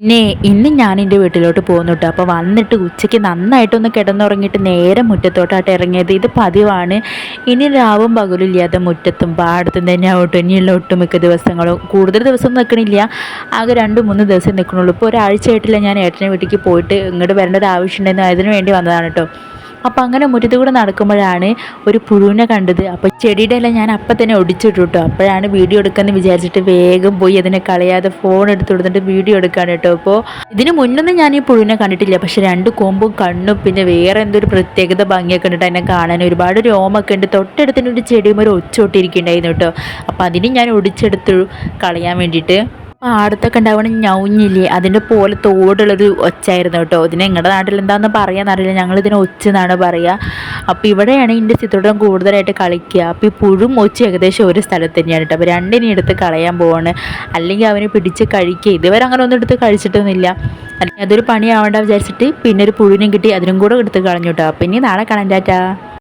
പിന്നെ ഇന്ന് ഞാൻ എന്റെ വീട്ടിലോട്ട് പോകുന്നു കേട്ടോ അപ്പോൾ വന്നിട്ട് ഉച്ചയ്ക്ക് നന്നായിട്ടൊന്ന് കിടന്നുറങ്ങിയിട്ട് നേരെ മുറ്റത്തോട്ടായിട്ട് ഇറങ്ങിയത്. ഇത് പതിവാണ്. ഇനി രാവും പകലും ഇല്ലാതെ മുറ്റത്തും പാടത്തും തന്നെ ആവട്ടെ. ഇനിയുള്ള ഒട്ടുമിക്ക ദിവസങ്ങളും കൂടുതൽ ദിവസം നിൽക്കണില്ല ആകെ രണ്ട് മൂന്ന് ദിവസം നിൽക്കണുള്ളൂ ഇപ്പോൾ ഒരാഴ്ചയായിട്ടില്ല ഞാൻ ഏട്ടനെ വീട്ടിലേക്ക് പോയിട്ട് ഇങ്ങോട്ട് വരേണ്ട ഒരു ആവശ്യമുണ്ടെന്ന് അതിന് വേണ്ടി വന്നതാണ് കേട്ടോ അപ്പോൾ അങ്ങനെ മുറ്റത്ത് കൂടെ നടക്കുമ്പോഴാണ് ഒരു പുഴുവിനെ കണ്ടത്. അപ്പോൾ ചെടിയുടെ എല്ലാം ഞാൻ അപ്പം തന്നെ ഒടിച്ചിട്ടു കേട്ടോ അപ്പോഴാണ് വീഡിയോ എടുക്കാമെന്ന് വിചാരിച്ചിട്ട് വേഗം പോയി അതിനെ കളയാതെ ഫോൺ എടുത്ത് കൊടുത്തിട്ട് വീഡിയോ എടുക്കാണ് കേട്ടോ. അപ്പോൾ ഇതിന് മുന്നൊന്നും ഞാൻ ഈ പുഴുവിനെ കണ്ടിട്ടില്ല. പക്ഷെ രണ്ട് കൊമ്പും കണ്ണും പിന്നെ വേറെ എന്തൊരു പ്രത്യേകത ഭംഗിയൊക്കെ കണ്ടിട്ട് എന്നെ കാണാൻ. ഒരുപാട് രോമൊക്കെ ഉണ്ട്. തൊട്ടടുത്തിന് ഒരു ചെടിയും ഒരു ഒച്ചോട്ടിരിക്കുന്നുണ്ടായിരുന്നു കേട്ടോ. അപ്പോൾ അതിന് ഞാൻ ഒടിച്ചെടുത്തു കളയാൻ വേണ്ടിയിട്ട് പാടത്തൊക്കെ ഉണ്ടാവണം ഞൗഞ്ഞില്ലേ? അതിന്റെ പോലെ തോടുള്ളൊരു ഒച്ചായിരുന്നു കേട്ടോ. ഇതിന് നിങ്ങളുടെ നാട്ടിൽ എന്താണെന്ന് പറയാന്നറിയില്ല ഞങ്ങളിതിനെ ഒച്ച എന്നാണ് പറയുക അപ്പോൾ ഇവിടെയാണ് ഇതിന്റെ ചിത്രോടം കൂടുതലായിട്ട് കളിക്കുക. അപ്പോൾ ഈ പുഴും ഒച്ച ഏകദേശം ഒരു സ്ഥലത്ത് തന്നെയാണ് കേട്ടോ. അപ്പോൾ രണ്ടിനെ എടുത്ത് കളയാൻ പോവാണ്. അല്ലെങ്കിൽ അവനെ പിടിച്ച് കഴിക്കുക. ഇതുവരെ അങ്ങനെ ഒന്നും എടുത്ത് കഴിച്ചിട്ടൊന്നുമില്ല. അല്ലെങ്കിൽ അതൊരു പണിയാവണ്ട വിചാരിച്ചിട്ട് പിന്നെ ഒരു പുഴുവിനും കിട്ടി അതിനും കൂടെ എടുത്ത് കളഞ്ഞു കേട്ടോ. അപ്പോൾ ഇനി നാളെ കാണാൻ ടാറ്റാ.